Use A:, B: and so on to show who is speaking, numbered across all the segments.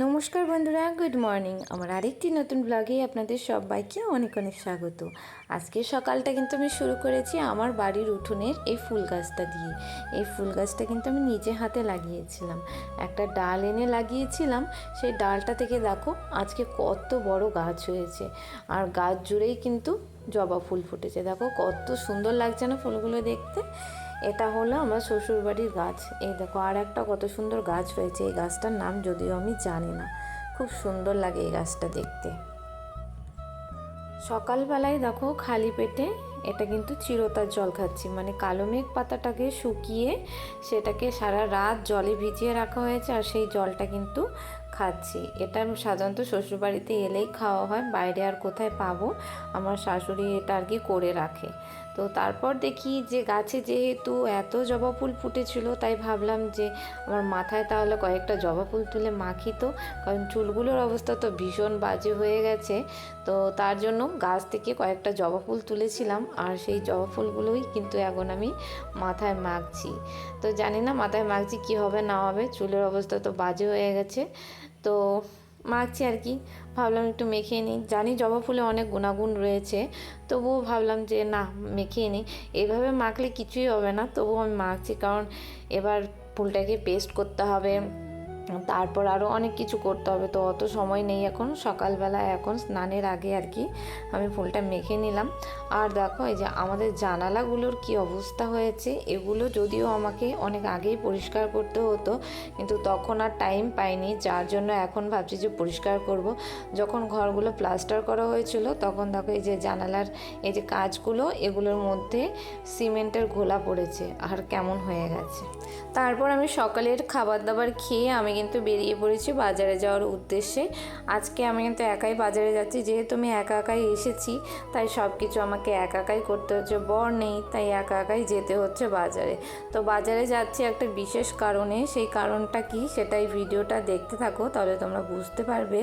A: নমস্কার বন্ধুরা good morning আমার আরেকটি নতুন ব্লগে আপনাদের সবাইকে অনেক অনেক স্বাগত। আজকে সকালটা কিন্তু আমি শুরু করেছি আমার বাড়ির উঠোনের এই ফুল গাছটা দিয়ে। এই ফুল গাছটা কিন্তু আমি নিজে হাতে লাগিয়েছিলাম। একটা ডাল এনে লাগিয়েছিলাম, সেই ডালটা থেকে দেখো আজকে কত বড় গাছ হয়েছে। আর গাছ জুড়েই কিন্তু জবা ফুল ফুটেছে। দেখো কত সুন্দর লাগছে না ফুলগুলো দেখতে। এটা হলো আমার শ্বশুরবাড়ির গাছ। এই দেখো, আর একটা কত সুন্দর গাছ হয়েছে। এই গাছটার নাম যদিও আমি জানি না। খুব সুন্দর লাগে এই গাছটা দেখতে। সকালবেলায় দেখো খালি পেটে এটা কিন্তু চিরতার জল খাচ্ছি। মানে কালো মেঘ পাতাটাকে শুকিয়ে সেটাকে সারা রাত জলে ভিজিয়ে রাখা হয়েছে আর সেই জলটা কিন্তু খাচ্ছি। এটা সাধারণত শ্বশুরবাড়িতে এলেই খাওয়া হয়, বাইরে আর কোথায় পাবো আমার শাশুড়ি এটা আর কি করে রাখে। তো তারপর দেখি যে গাছে যেহেতু এত জবা ফুল ফুটেছিল, তাই ভাবলাম যে আমার মাথায় তাহলে কয়েকটা জবা ফুল তুলে মাখি তো, কারণ চুলগুলোর অবস্থা তো ভীষণ বাজে হয়ে গেছে। তো তার জন্য গাছ থেকে কয়েকটা জবা ফুল তুলেছিলাম আর সেই জবা ফুলগুলোই কিন্তু এখন আমি মাথায় মাখছি। তো জানি না মাথায় মাখছি কী হবে না হবে, চুলের অবস্থা তো বাজে হয়ে গেছে। তো মাখছি আর কি। ভাবলাম একটু মেখে নিই। জানি জবা ফুলে অনেক গুণাগুণ রয়েছে, তবুও ভাবলাম যে না মেখে নিই। এভাবে মাখলে কিছুই হবে না, তবুও আমি মাখছি। কারণ এবার ফুলটাকে পেস্ট করতে হবে। তারপর আরও অনেক কিছু করতে হবে, তো অত সময় নেই এখন। সকালবেলা এখন স্নানের আগে আর কি আমি ফুলটা মেখে নিলাম। আর দেখো, এই যে আমাদের জানালাগুলোর কি অবস্থা হয়েছে, এগুলো যদিও আমাকে অনেক আগেই পরিষ্কার করতে হতো, কিন্তু তখন আর টাইম পাইনি। যার জন্য এখন ভাবছি যে পরিষ্কার করব। যখন ঘরগুলো প্লাস্টার করা হয়েছিল, তখন দেখো এই যে জানালার এই যে কাজগুলো, এগুলোর মধ্যে সিমেন্টের ঘোলা পড়েছে, আর কেমন হয়ে গেছে। তারপর আমি সকালের খাবার দাবার খেয়ে আমি কিন্তু বেরিয়ে পড়েছি বাজারে যাওয়ার উদ্দেশ্যে। আজকে আমি কিন্তু একাই বাজারে যাচ্ছি, যেহেতু আমি একা একাই এসেছি, তাই সব কিছু আমাকে একা একাই করতে হচ্ছে। বর নেই, তাই একা একাই যেতে হচ্ছে বাজারে। তো বাজারে যাচ্ছি একটা বিশেষ কারণে, সেই কারণটা কি সেটাই ভিডিওটা দেখতে থাকো, তাহলে তোমরা বুঝতে পারবে।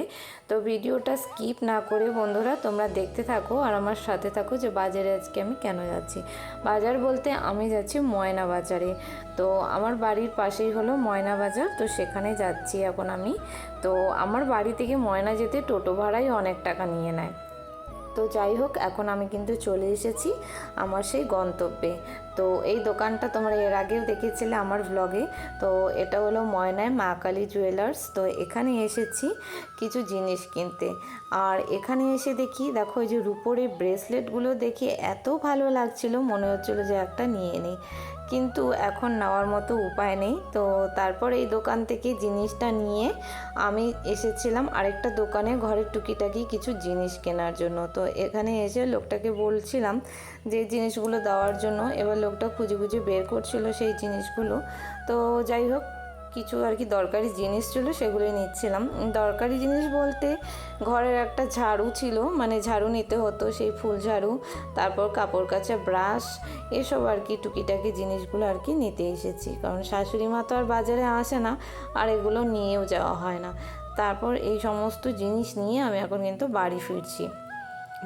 A: তো ভিডিওটা স্কিপ না করে বন্ধুরা তোমরা দেখতে থাকো আর আমার সাথে থাকো যে বাজারে আজকে আমি কেন যাচ্ছি। বাজার বলতে আমি যাচ্ছি ময়না বাজারে। তো আমার বাড়ির পাশেই হলো ময়না বাজার, তো সেখানে যাচ্ছি এখন আমি। তো আমার বাড়ি থেকে ময়না যেতে টোটো ভাড়াই অনেক টাকা নিয়ে নেয়। তো যাই হোক, এখন আমি কিন্তু চলে এসেছি আমার সেই গন্তব্যে। তো এই দোকানটা তোমরা এর আগেও দেখেছিলে আমার ভ্লগে তো এটা হলো ময়নায় মা কালী জুয়েলার্স তো এখানে এসেছি কিছু জিনিস কিনতে। আর এখানে এসে দেখি, দেখো যে রূপোরে ব্রেসলেটগুলো দেখে এত ভালো লাগছিল, মনে হচ্ছিল যে একটা নিয়ে নিই। কিন্তু এখন নেওয়ার মতো উপায় নেই। তো তারপর এই দোকান থেকে জিনিসটা নিয়ে আমি এসেছিলাম আরেকটা দোকানে ঘরের টুকিটাকি কিছু জিনিস কেনার জন্য। তো এখানে এসে লোকটাকে বলছিলাম যে জিনিসগুলো দেওয়ার জন্য। এবার লোকটা খুঁজে খুঁজে বের করছিল সেই জিনিসগুলো। তো যাই হোক, কিছু আর কি দরকারি জিনিস ছিল সেগুলোই নিচ্ছিলাম। দরকারি জিনিস বলতে ঘরের একটা ঝাড়ু ছিল মানে ঝাড়ু নিতে হতো সেই ফুল ঝাড়ু, তারপর কাপড় কাচা ব্রাশ, এসব আর কি টুকিটাকি জিনিসগুলো আর কি নিতে এসেছি। কারণ শাশুড়ি মা তো আর বাজারে আসে না, আর এগুলো নিয়েও যাওয়া হয় না। তারপর এই সমস্ত জিনিস নিয়ে আমি এখন কিন্তু বাড়ি ফিরছি।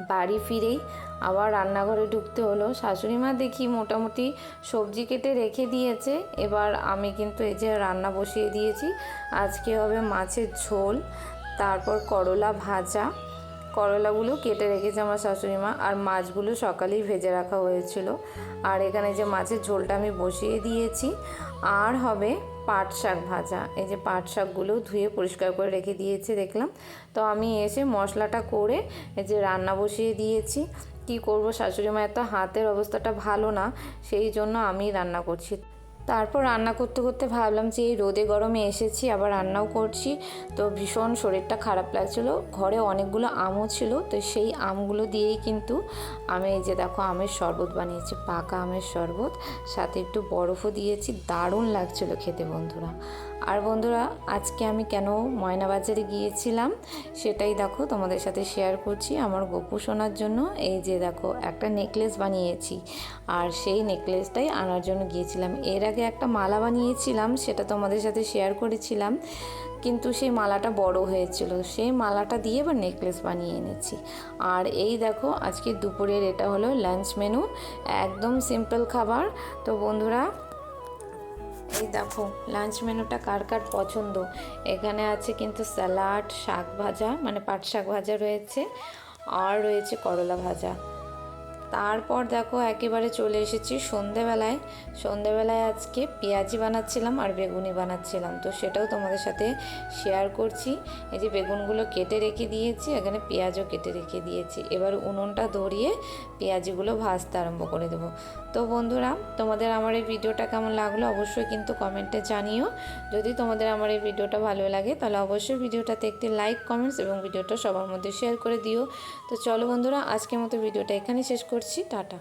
A: বাড়ি ফিরেই আবার রান্নাঘরে ঢুকতে হলো। শাশুড়ি মা দেখি মোটামুটি সবজি কেটে রেখে দিয়েছে। এবার আমি কিন্তু এই যে রান্না বসিয়ে দিয়েছি। আজকে হবে মাছের ঝোল, তারপর করলা ভাজা। করলাগুলো কেটে রেখেছে আমার শাশুড়ি মা আর মাছগুলো সকালেই ভেজে রাখা হয়েছিল। আর এখানে যে মাছের ঝোলটা আমি বসিয়ে দিয়েছি। আর হবে পাট শাক ভাজা। এই যে পাট শাকগুলো ধুয়ে পরিষ্কার করে রেখে দিয়েছে, দেখলাম। তো আমি এসে মশলাটা করে এই যে রান্না বসিয়ে দিয়েছি। কি করব? শাশুড়ি মায়ের তো হাতের অবস্থাটা ভালো না, সেই জন্য আমি রান্না করছি। তারপর রান্না করতে করতে ভাবলাম যে এই রোদে গরমে এসেছি, আবার রান্নাও করছি। তো ভীষণ শরীরটা খারাপ লাগছিল। ঘরে অনেকগুলো আমও ছিল, তো সেই আমগুলো দিয়েই কিন্তু আমি এই যে দেখো আমের শরবত বানিয়েছি, পাকা আমের শরবত। সাথে একটু বরফও দিয়েছি, দারুণ লাগছিল খেতে বন্ধুরা। আর বন্ধুরা, আজকে আমি কেন ময়নাবাজারে গিয়েছিলাম সেটাই দেখো তোমাদের সাথে শেয়ার করছি আমার গপু শোনার জন্য। এই যে দেখো, একটা নেকলেস বানিয়েছি আর সেই নেকলেসটাই আনার জন্য গিয়েছিলাম। এর আগে একটা মালা বানিয়েছিলাম, সেটা তোমাদের সাথে শেয়ার করেছিলাম। কিন্তু সেই মালাটা বড় হয়েছিল, সেই মালাটা দিয়ে এবার নেকলেস বানিয়ে এনেছি। আর এই দেখো, আজকে দুপুরের এটা হলো লাঞ্চ মেনু একদম সিম্পল খাবার। তো বন্ধুরা এই দেখো লাঞ্চ মেনুটা কার কার পছন্দ? এখানে আছে কিন্তু স্যালাড শাক ভাজা মানে পাট শাক ভাজা রয়েছে, আর রয়েছে করলা ভাজা। তারপর দেখো একেবারে চলে এসেছি সন্ধেবেলায়। সন্ধেবেলায় আজকে পেঁয়াজি বানাচ্ছিলাম আর বেগুনি বানাচ্ছিলাম। তো সেটাও তোমাদের সাথে শেয়ার করছি। এই যে বেগুনগুলো কেটে রেখে দিয়েছি, এখানে পেঁয়াজও কেটে রেখে দিয়েছি। এবার উনুনটা ধরিয়ে পেঁয়াজিগুলো ভাজতে আরম্ভ করে দেবো। তো বন্ধুরা, তোমাদের আমার এই ভিডিওটা কেমন লাগল অবশ্যই কিন্তু কমেন্টে জানিও। যদি তোমাদের আমার এই ভিডিওটা ভালো লাগে, তাহলে অবশ্যই ভিডিওটাতে একটি লাইক কমেন্টস এবং ভিডিওটা সবার মধ্যে শেয়ার করে দিও। তো চলো বন্ধুরা, আজকের মতো ভিডিওটা এখানে শেষ করছি টাটা।